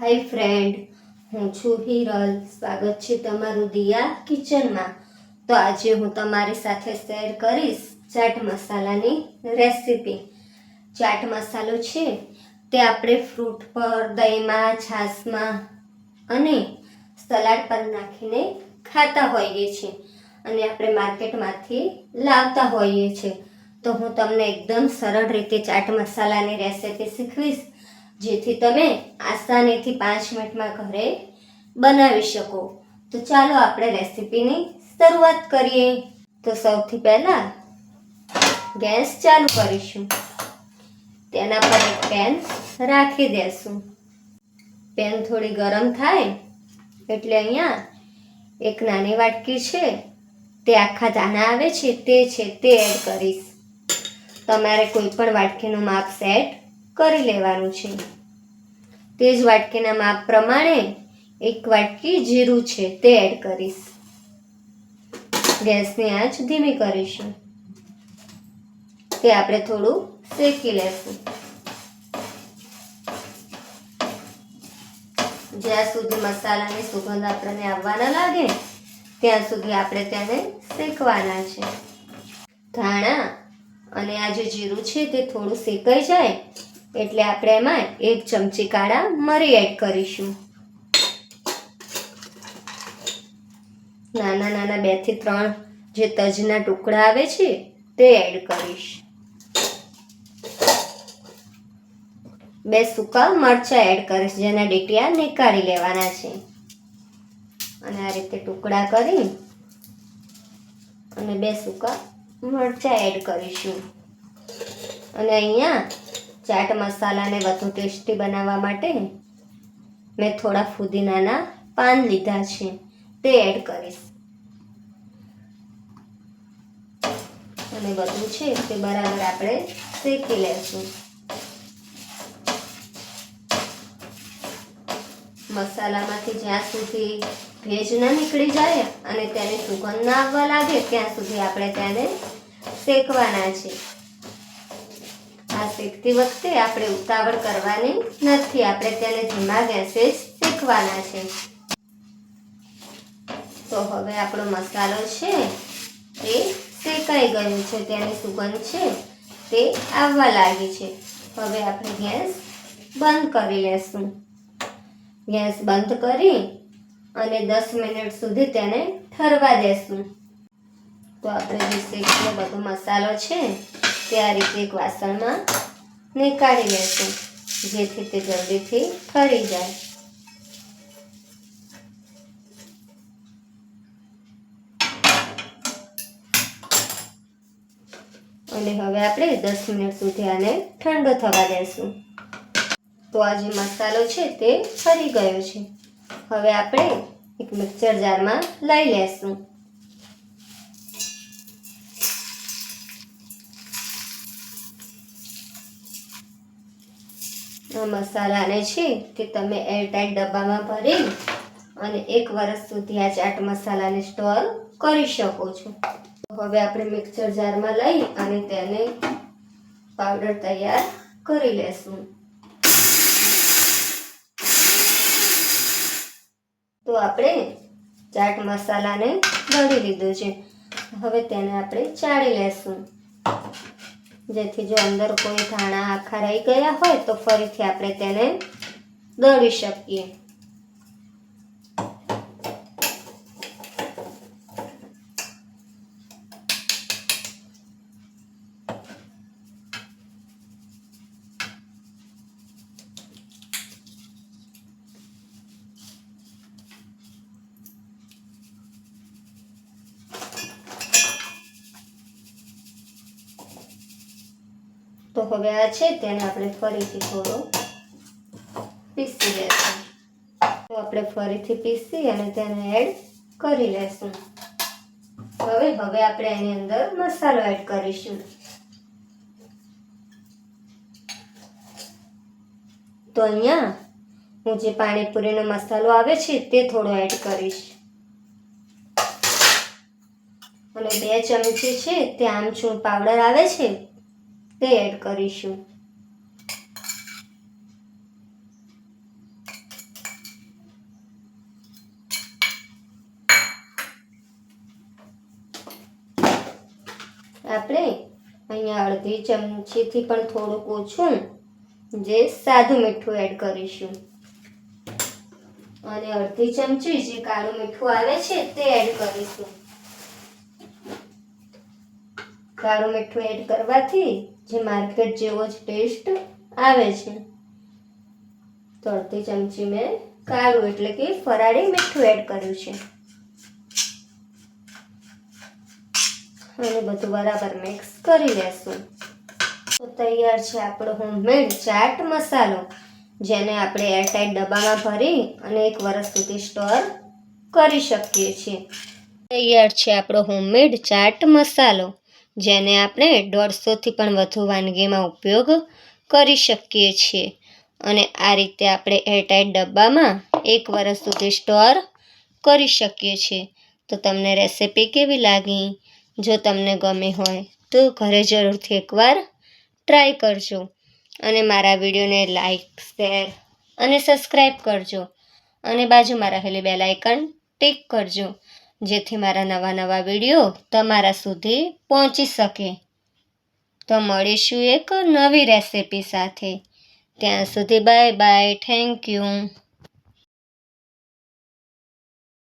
હાય friend, હું છું હિરલ. સ્વાગત છે તમારું દિયા કિચનમાં. તો આજે હું તમારી સાથે શેર કરીશ ચાટ મસાલાની રેસીપી. ચાટ મસાલો છે તે આપણે ફ્રૂટ પર, દહીંમાં, છાશમાં અને સલાડ પર નાખીને ખાતા હોઈએ છીએ અને આપણે માર્કેટમાંથી લાવતા હોઈએ છીએ. તો હું તમને એકદમ સરળ રીતે ચાટ મસાલાની રેસીપી શીખવીશ. જેથી તમે આસાનીથી પાંચ મિનિટમાં ઘરે બનાવી શકો. તો ચાલો આપણે રેસીપીની શરૂઆત કરીએ. તો સૌથી પહેલાં ગેસ ચાલુ કરીશું. તેના પર એક પેન રાખી દેશું. પેન થોડી ગરમ થાય એટલે અહીંયા એક નાની વાટકી છે તે આખા દાણા આવે છે તે છે તે એડ કરીશ. તમારે કોઈ પણ વાટકીનું માપ સેટ કરી લેવાનું છે. તે જ વાટકીના માપ પ્રમાણે એક વાટકી જીરું છે તે એડ કરીશ. ગેસની આંચ ધીમી કરીશું. તે આપણે થોડું શેકી લેશું. જ્યાં સુધી મસાલાની સુગંધ આપણને આવવા ન લાગે, ત્યાં સુધી આપણે તેને શેકવાના છે. ધાણા અને આ જે જીરું છે તે થોડું શેકાઈ જાય એટલે આપણે એમાં એક ચમચી કાળા મરી એડ કરીશું. નાના નાના બેથી ત્રણ જે તજના ટુકડા આવે છે, તે એડ કરીશ. બે સૂકા મરચાં એડ કરીશ, જેના ડીટિયા નીકાળી લેવાના છે. અને આ રીતે ટુકડા કરી અને બે સૂકા મરચાં એડ કરીશું. અને અહીંયા ચાટ મસાલાને વધુ ટેસ્ટી બનાવવા માટે મેં થોડા ફુદીનાના પાન લીધા છે. તે એડ કરીશ. અને બધું છે તે બરાબર આપણે શેકી લેશું. મસાલામાંથી જ્યાં સુધી ભેજ ન નીકળી જાય અને તેની સુગંધ ના આવવા લાગે, ત્યાં સુધી આપણે તેને શેકવાના છે. આ શેકતી વખતે આપણે ઉતાવળ કરવાની નથી. આપણે તેને ધીમા ગેસે જ શેકવાના છે. તો હવે આપણો મસાલો છે તે શેકાઈ ગયું છે. તેની સુગંધ છે તે આવવા લાગી છે. હવે આપણે ગેસ બંધ કરી લેશું. ગેસ બંધ કરી અને દસ મિનિટ સુધી તેને ઠરવા દેશું. તો આપણે જે શેકેલો બધો મસાલો છે તે આ રીતે એક વાસણમાં નીકાળી લેશું, જેથી તે જલ્દીથી ઠરી જાય. અને હવે આપણે દસ મિનિટ સુધી આને ઠંડો થવા દેશું. તો આ જે મસાલો છે તે ફરી ગયો છે. હવે આપણે એક મિક્સર જારમાં લઈ લેશું. મસાલાને છે તે તમે એરટાઈટ ડબ્બામાં ભરી અને એક વર્ષ સુધી આ ચાટ મસાલાને સ્ટોર કરી શકો છો. હવે આપણે મિક્સર જારમાં લઈ અને તેને પાવડર તૈયાર કરી લેશું. તો આપણે ચાટ મસાલાને ભરી લીધો છે. હવે તેને આપણે ચાળી લેશું. જેથી જો અંદર કોઈ ધાણા આખા રહી ગયા હોય તો ફરીથી આપણે તેને દળી શકીએ. હવે આ છે, તેને આપણે ફરીથી થોડો પીસી લેશું. તો આપણે ફરીથી પીસી અને તેને એડ કરી લેશું. હવે હવે આપણે એની અંદર મસાલો એડ કરીશું. તો અહીંયા હું જે પાણીપુરીનો મસાલો આવે છે, તે થોડો એડ કરીશ. અને બે ચમચી છે, તે આમચૂર પાવડર આવે છે તે એડ કરીશું. આપણે અહીંયા અડધી ચમચીથી પણ થોડુંક ઓછું જે સાદું મીઠું એડ કરીશું. અને અડધી ચમચી જે કાળું મીઠું આવે છે તે એડ કરીશું. કાળું મીઠું એડ કરવાથી જે માર્કેટ જેવો જ ટેસ્ટ આવે છે. તો અડધી ચમચી મેં કાળું, એટલે કે ફરાળી મીઠું એડ કર્યું છે. અને બધું બરાબર મિક્સ કરી લેશું. તો તૈયાર છે આપણો હોમમેડ ચાટ મસાલો, જેને આપણે એરટાઈટ ડબ્બામાં ભરી અને એક વર્ષ સુધી સ્ટોર કરી શકીએ છીએ. તૈયાર છે આપણો હોમમેડ ચાટ મસાલો. જેને આપણે દોઢસોથી પણ વધુ વાનગીમાં ઉપયોગ કરી શકીએ છીએ. અને આ રીતે આપણે એરટાઈટ ડબ્બામાં એક વર્ષ સુધી સ્ટોર કરી શકીએ છીએ. તો તમને રેસિપી કેવી લાગી? જો તમને ગમી હોય તો ઘરે જરૂરથી એકવાર ટ્રાય કરજો. અને મારા વિડીયોને લાઈક, શેર અને સબસ્ક્રાઈબ કરજો. અને બાજુમાં રહેલી બેલ આઇકન ટિક કરજો. જેથી મારા નવા નવા વીડિયો તમારા સુધી પહોંચી શકે. તો મળીશું એક નવી રેસિપી સાથે. ત્યાં સુધી બાય બાય, થેન્ક યુ.